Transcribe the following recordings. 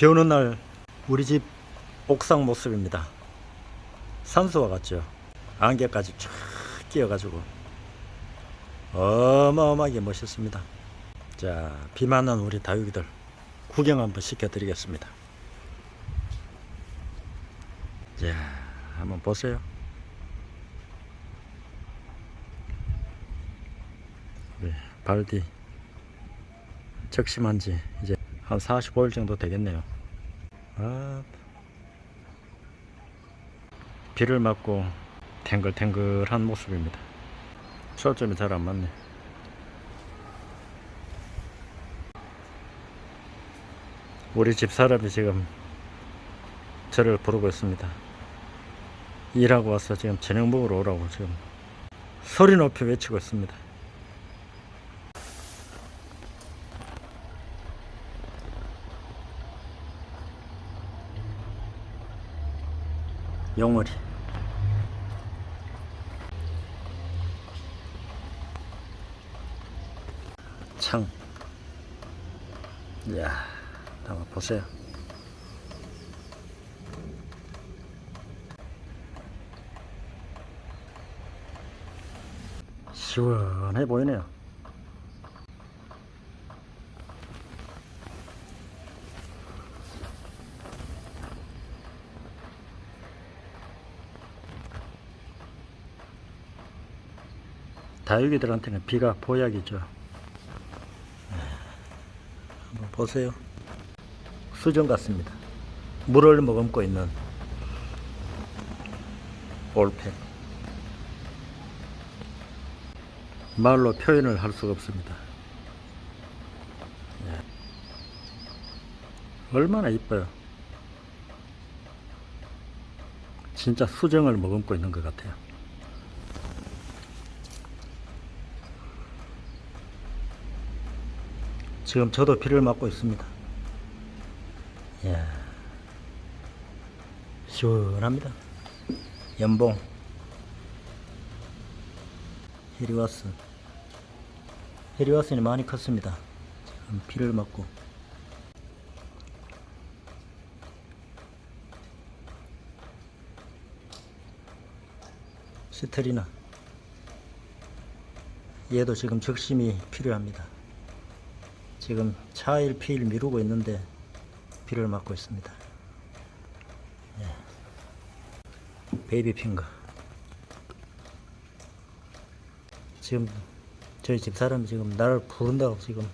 비 오는 날 우리 집 옥상 모습입니다. 산수와 같죠. 안개까지 쫙 끼어가지고 어마어마하게 멋있습니다. 자, 비 맞는 우리 다육이들 구경 한번 시켜드리겠습니다. 자, 한번 보세요. 네, 발디 적심한 지 이제 한 45일 정도 되겠네요. 아, 비를 맞고 탱글탱글한 모습입니다. 초점이 잘 안 맞네. 우리 집 사람이 지금 저를 부르고 있습니다. 일하고 와서 지금 저녁 먹으러 오라고 지금 소리 높이 외치고 있습니다. 용어리 창. 이야 한번 보세요. 시원해 보이네요 다육이들한테는 비가 보약이죠. 네. 한번 보세요. 수정 같습니다. 물을 머금고 있는 올팩. 말로 표현을 할 수가 없습니다. 네. 얼마나 이뻐요. 진짜 수정을 머금고 있는 것 같아요. 지금 저도 비를 맞고 있습니다. 이야, 시원합니다. 연봉, 헤리와스, 헤리와스는 많이 컸습니다. 지금 비를 맞고. 시트리나, 얘도 지금 적심이 필요합니다. 지금 차일 피일 미루고 있는데 비를 맞고 있습니다. 예. 베이비 핑거. 지금 저희 집 사람이 지금 나를 부른다고 지금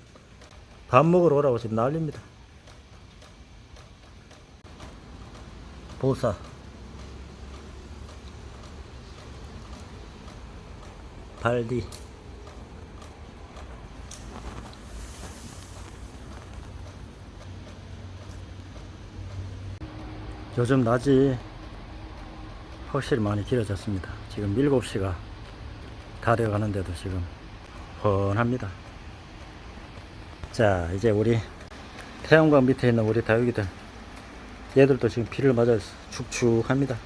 밥 먹으러 오라고 지금 난립니다. 보사. 발디. 요즘 낮이 확실히 많이 길어졌습니다. 지금 7시가 다 되어 가는데도 지금 훤합니다. 자, 이제 우리 태양광 밑에 있는 우리 다육이들 얘들도 지금 비를 맞아 축축합니다.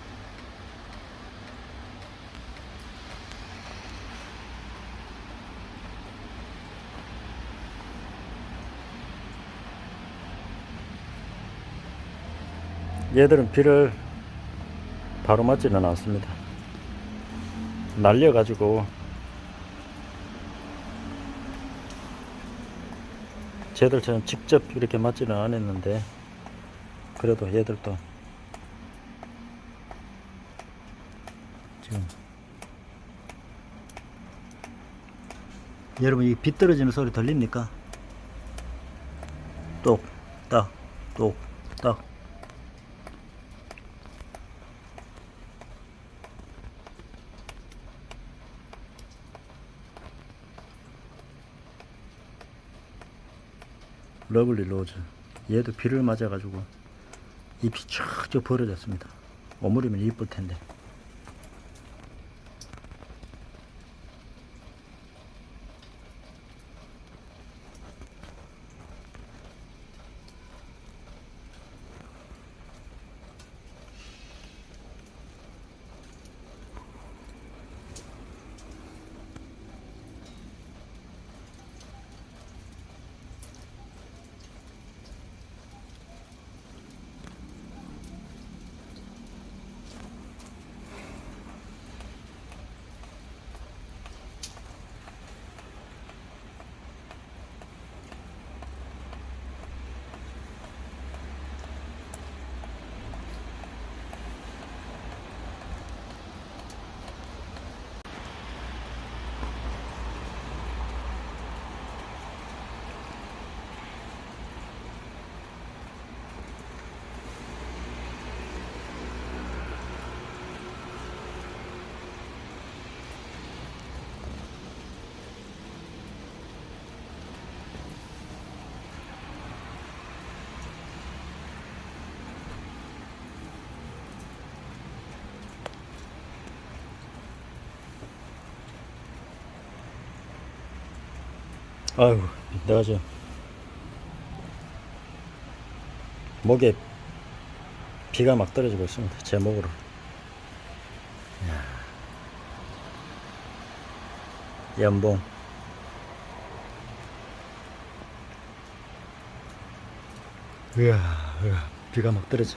얘들은 비를 바로 맞지는 않습니다. 날려가지고 쟤들처럼 직접 이렇게 맞지는 않았는데 그래도 얘들도 지금 여러분 이비 떨어지는 소리 들립니까? 똑 딱 똑 딱 러블리 로즈 얘도 비를 맞아 가지고 잎이 쫙쫙 벌어졌습니다. 오므리면 이쁠 텐데 아이고, 내가 지금 목에 비가 막 떨어지고 있습니다. 제 목으로. 연봉. 이야, 이야, 비가 막 떨어져.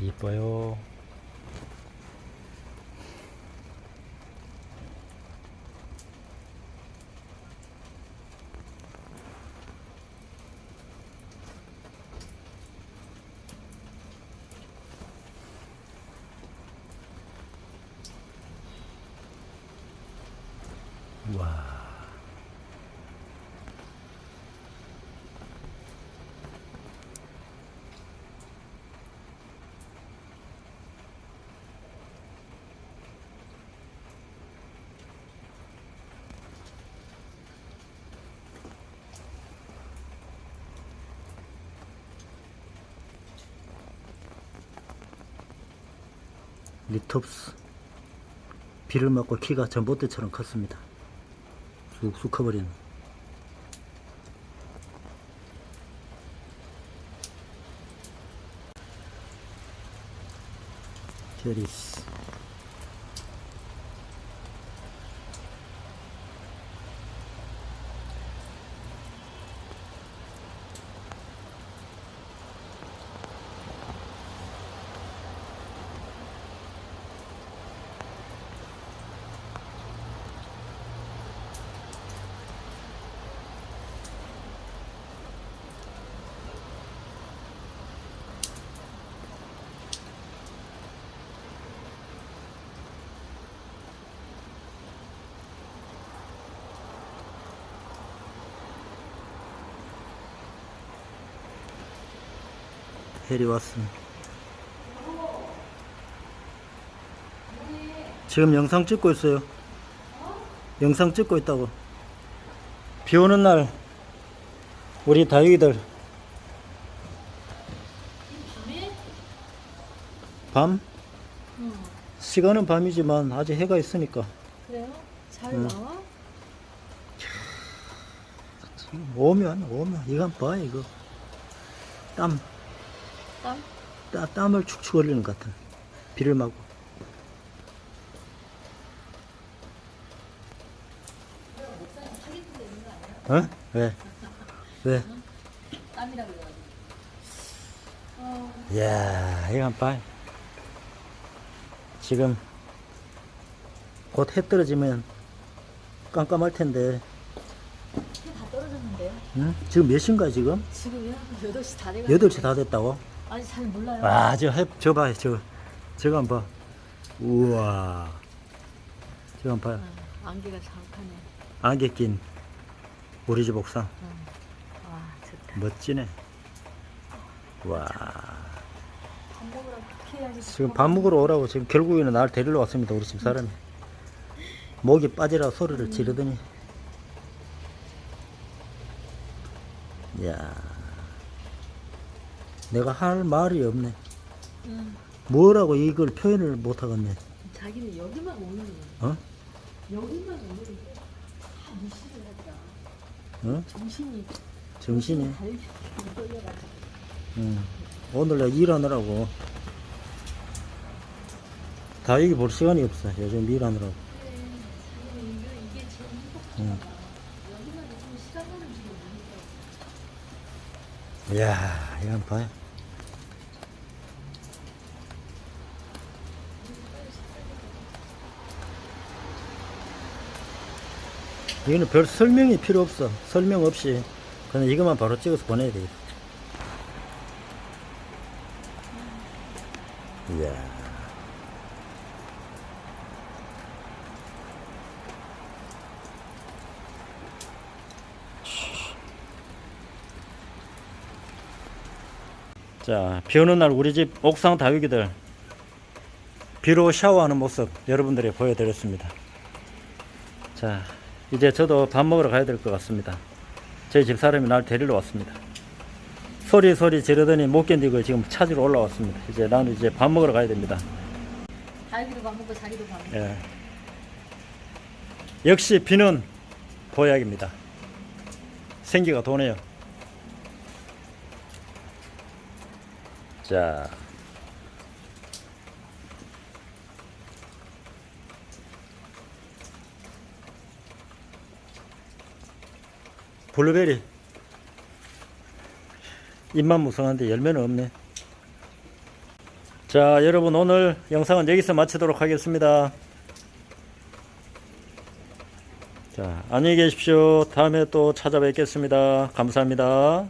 이뻐요. 와. 리톱스. 비를 맞고 키가 전봇대처럼 컸습니다. 쑥쑥 커버린. 게리스 왓슨 지금 영상 찍고 있어요 영상 찍고 있다고 비 오는 날 우리 다육이들 밤? 시간은 밤이지만 아직 해가 있으니까 그래요? 잘 응. 나와? 오면 오면 이건 봐 이거 땀 땀? 따, 땀을 축축 흘리는 것 같아. 비를 맞고. 어? 왜? 왜? 땀이라고 그래가지고. 어, 이야, 이거 한번 봐. 지금 곧 해 떨어지면 깜깜할 텐데, 해 다 떨어졌는데요? 응? 지금 몇 시인가 지금? 지금요? 8시 다 돼가지고. 8시 다 됐다고? 아니, 잘 몰라요. 아, 저 해, 저 봐, 저, 저거 한번 봐. 우와. 저거 한번 봐요. 아, 안개가 자욱하네. 안개 낀 우리 집 옥상. 응. 와, 좋다. 멋지네. 와. 밥 그렇게 해야지. 지금 밥 먹으러 오라고 지금 결국에는 날 데리러 왔습니다. 우리 집 사람이. 목이 빠지라 소리를 지르더니. 야 내가 할 말이 없네. 응. 뭐라고 이걸 표현을 못 하겠네. 자기는 여기만 오는 거야. 어? 여기만 오는 거야. 다 무시를 하더라. 어? 정신이. 정신이. 응. 오늘 내가 일하느라고. 다 여기 볼 시간이 없어. 요즘 일하느라고. 그래, 자기는 이거, 이게 제일 행복한 응. 거야. 여기만 있으면 시간 가는 줄 모르겠어. 이야, 이건 봐요. 이거는 별 설명이 필요 없어. 설명 없이 그냥 이것만 바로 찍어서 보내야 되겠다. 이야. 자, 비 오는 날 우리 집 옥상 다육이들 비로 샤워하는 모습 여러분들이 보여드렸습니다. 자, 이제 저도 밥 먹으러 가야 될 것 같습니다. 저희 집 사람이 날 데리러 왔습니다. 소리 소리 지르더니 못 견디고 지금 찾으러 올라왔습니다. 이제 나는 이제 밥 먹으러 가야 됩니다. 다육이도 밥 먹고 자기도 밥 먹고. 예. 역시 비는 보약입니다. 생기가 도네요. 자. 블루베리. 잎만 무성한데 열매는 없네. 자, 여러분 오늘 영상은 여기서 마치도록 하겠습니다. 자, 안녕히 계십시오. 다음에 또 찾아뵙겠습니다. 감사합니다.